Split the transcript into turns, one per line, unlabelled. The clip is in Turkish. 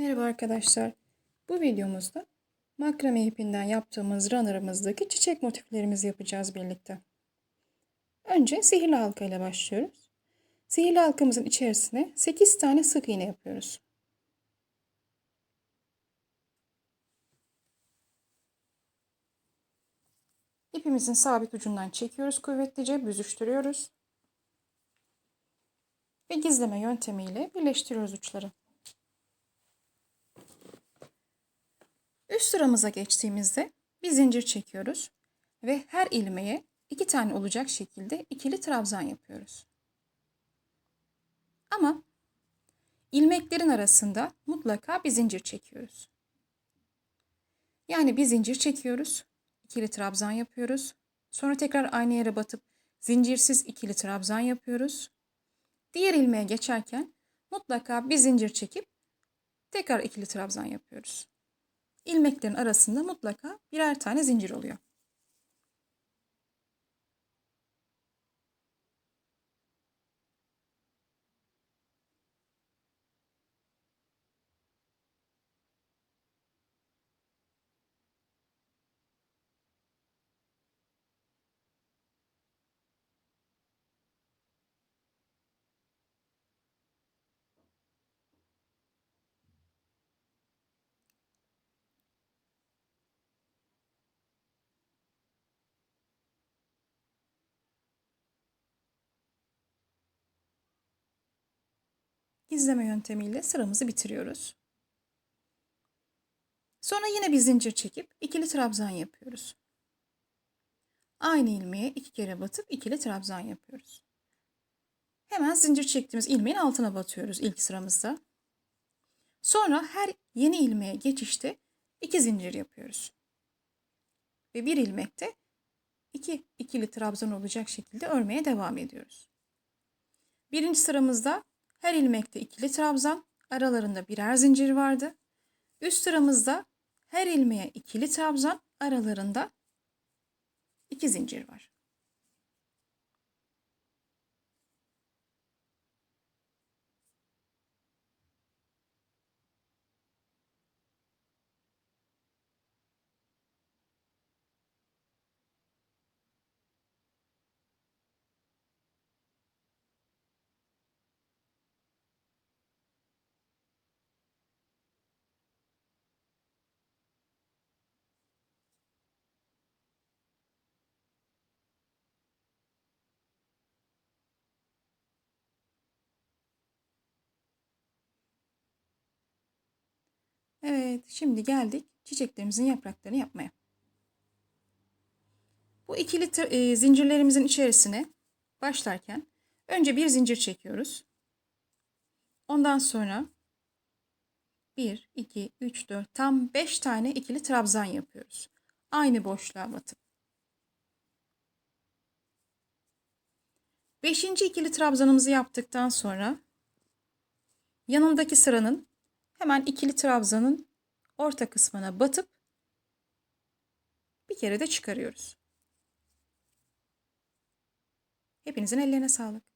Merhaba arkadaşlar. Bu videomuzda makrame ipinden yaptığımız runner'ımızdaki çiçek motiflerimizi yapacağız birlikte. Önce sihirli halka ile başlıyoruz. Sihirli halkamızın içerisine 8 tane sık iğne yapıyoruz. İpimizin sabit ucundan çekiyoruz kuvvetlice, büzüştürüyoruz. Ve gizleme yöntemiyle birleştiriyoruz uçları. Üst sıramıza geçtiğimizde bir zincir çekiyoruz ve her ilmeğe iki tane olacak şekilde ikili trabzan yapıyoruz. Ama ilmeklerin arasında mutlaka bir zincir çekiyoruz. Yani bir zincir çekiyoruz, ikili trabzan yapıyoruz. Sonra tekrar aynı yere batıp zincirsiz ikili trabzan yapıyoruz. Diğer ilmeğe geçerken mutlaka bir zincir çekip tekrar ikili trabzan yapıyoruz ilmeklerin arasında mutlaka birer tane zincir oluyor. Gizleme yöntemiyle sıramızı bitiriyoruz. Sonra yine bir zincir çekip ikili trabzan yapıyoruz. Aynı ilmeğe iki kere batıp ikili trabzan yapıyoruz. Hemen zincir çektiğimiz ilmeğin altına batıyoruz ilk sıramızda. Sonra her yeni ilmeğe geçişte iki zincir yapıyoruz. Ve bir ilmekte iki ikili trabzan olacak şekilde örmeye devam ediyoruz. Birinci sıramızda her ilmekte ikili trabzan, aralarında birer zincir vardı. Üst sıramızda her ilmeğe ikili trabzan, aralarında iki zincir var. Evet, şimdi geldik çiçeklerimizin yapraklarını yapmaya. Bu ikili e, zincirlerimizin içerisine başlarken önce bir zincir çekiyoruz. Ondan sonra 1, 2, 3, 4 tam 5 tane ikili trabzan yapıyoruz. Aynı boşluğa batıp. Beşinci ikili trabzanımızı yaptıktan sonra yanındaki sıranın hemen ikili trabzanın orta kısmına batıp bir kere de çıkarıyoruz. Hepinizin ellerine sağlık.